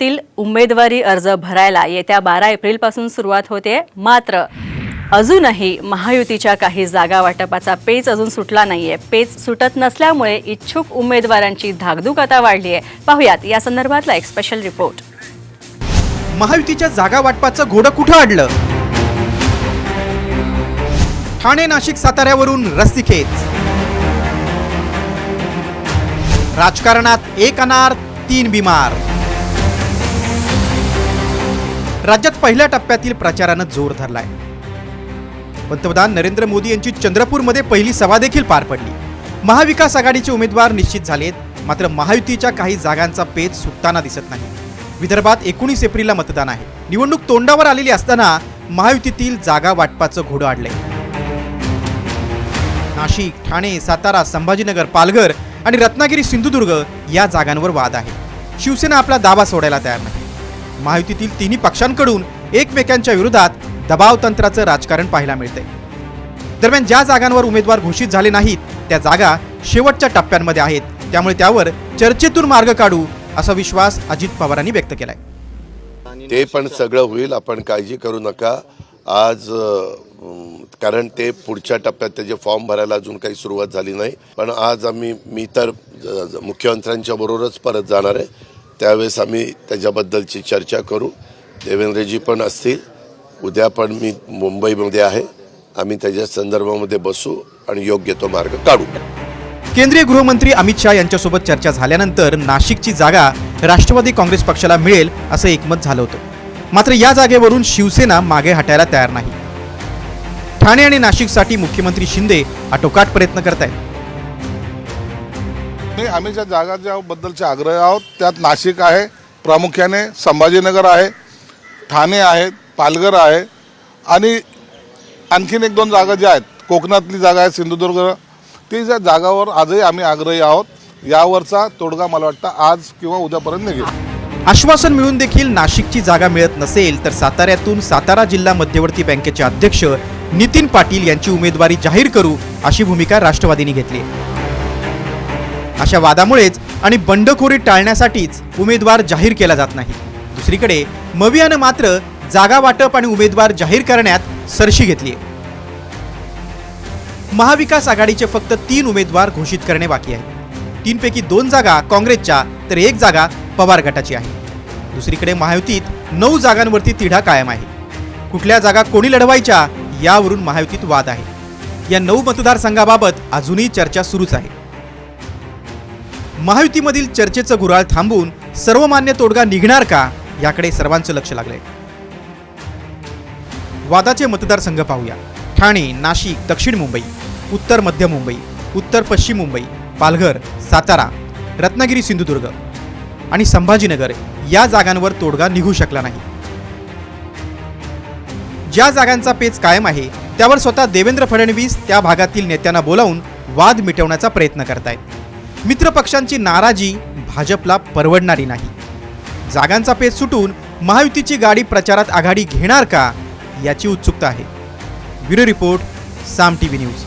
जिल्ह्यातील उमेदवारी अर्ज भरायला येत्या बारा एप्रिलपासून सुरुवात होते. मात्र अजूनही महायुतीच्या काही जागा वाटपाचा पेच अजून सुटला नाहीये. पेच सुटत नसल्यामुळे इच्छुक उमेदवारांची धाकधूक आता वाढली आहे पाहुयात या संदर्भातला एक स्पेशल रिपोर्ट महायुतीच्या जागा वाटपाचं घोडं कुठं अडलं ठाणे नाशिक साताऱ्यावरून रस्सीखेच राजकारणात एक अनार तीन बिमार. राज्यात पहिल्या टप्प्यातील प्रचारानं जोर धरलाय. पंतप्रधान नरेंद्र मोदी यांची चंद्रपूरमध्ये पहिली सभा देखील पार पडली. महाविकास आघाडीचे उमेदवार निश्चित झालेत मात्र महायुतीच्या काही जागांचा पेच सुटताना दिसत नाही. विदर्भात एकोणीस एप्रिलला मतदान आहे. निवडणूक तोंडावर आलेली असताना महायुतीतील जागा वाटपाचं घोडं अडलंय नाशिक ठाणे सातारा संभाजीनगर पालघर आणि रत्नागिरी सिंधुदुर्ग या जागांवर वाद आहे. शिवसेना आपला दावा सोडायला तयार नाही. महायुतीतील तिन्ही पक्षांकडून एकमेकांच्या विरोधात दबाव तंत्राचं राजकारण पाहायला मिळते दरम्यान ज्या जागांवर उमेदवार घोषित झाले नाहीत त्या जागा शेवटच्या टप्प्यांमध्ये आहेत. त्यामुळे त्यावर चर्चेतून मार्ग काढू असा विश्वास अजित पवारांनी व्यक्त केलाय. ते पण सगळं होईल आपण काळजी करू नका. आज कारण ते पुढच्या टप्प्यात त्याचे फॉर्म भरायला अजून काही सुरुवात झाली नाही. पण आज आम्ही मी तर मुख्यमंत्र्यांच्या बरोबरच परत जाणार आहे. त्यावेळेस आम्ही त्याच्याबद्दलची चर्चा करू. देवेंद्रजी पण असतील. उद्या पण मी मुंबईमध्ये आहे. आम्ही त्याच्या संदर्भामध्ये बसू आणि योग्य तो मार्ग काढू. केंद्रीय गृहमंत्री अमित शहा यांच्यासोबत चर्चा झाल्यानंतर नाशिकची जागा राष्ट्रवादी काँग्रेस पक्षाला मिळेल असं एकमत झालं होतं. मात्र या जागेवरून शिवसेना मागे हटायला तयार नाही. ठाणे आणि नाशिकसाठी मुख्यमंत्री शिंदे आटोकाट प्रयत्न करत आहेत नाही आम्ही ज्या जागा ज्याबद्दलचे आग्रह आहोत त्यात नाशिक आहे प्रामुख्याने संभाजीनगर आहे ठाणे आहे पालघर आहे आणि आणखीन एक दोन जागा ज्या आहेत कोकणातली जागा आहे सिंधुदुर्ग ती ज्या जागावर आजही आम्ही आग्रही आहोत यावरचा तोडगा मला वाटतं आज किंवा उद्यापर्यंत निघेल. आश्वासन मिळून देखील नाशिकची जागा मिळत नसेल तर साताऱ्यातून सातारा जिल्हा मध्यवर्ती बँकेचे अध्यक्ष नितीन पाटील यांची उमेदवारी जाहीर करू अशी भूमिका राष्ट्रवादीने घेतली अशा वादामुळेच आणि बंडखोरी टाळण्यासाठीच उमेदवार जाहीर केला जात नाही. दुसरीकडे मवियानं मात्र जागा वाटप आणि उमेदवार जाहीर करण्यात सरशी घेतली महाविकास आघाडीचे फक्त तीन उमेदवार घोषित करणे बाकी आहे तीनपैकी दोन जागा काँग्रेसच्या तर एक जागा पवार गटाची आहे. दुसरीकडे महायुतीत नऊ जागांवरती तिढा कायम आहे. कुठल्या जागा कोणी लढवायच्या यावरून महायुतीत वाद आहे. या नऊ मतदारसंघाबाबत अजूनही चर्चा सुरूच आहे. महायुतीमधील चर्चेचं गुराळ थांबून सर्वमान्य तोडगा निघणार का याकडे सर्वांचं लक्ष लागले वादाचे मतदारसंघ पाहूया. ठाणे नाशिक दक्षिण मुंबई उत्तर मध्य मुंबई उत्तर पश्चिम मुंबई पालघर सातारा रत्नागिरी सिंधुदुर्ग आणि संभाजीनगर या जागांवर तोडगा निघू शकला नाही. ज्या जागांचा पेच कायम आहे त्यावर स्वतः देवेंद्र फडणवीस त्या भागातील नेत्यांना बोलावून वाद मिटवण्याचा प्रयत्न करतायत. मित्रपक्षांची नाराजी भाजपला परवडणारी नाही. जागांचा पेच सुटून महायुतीची गाडी प्रचारात आघाडी घेणार का याची उत्सुकता आहे. Bureau report Saam T V news.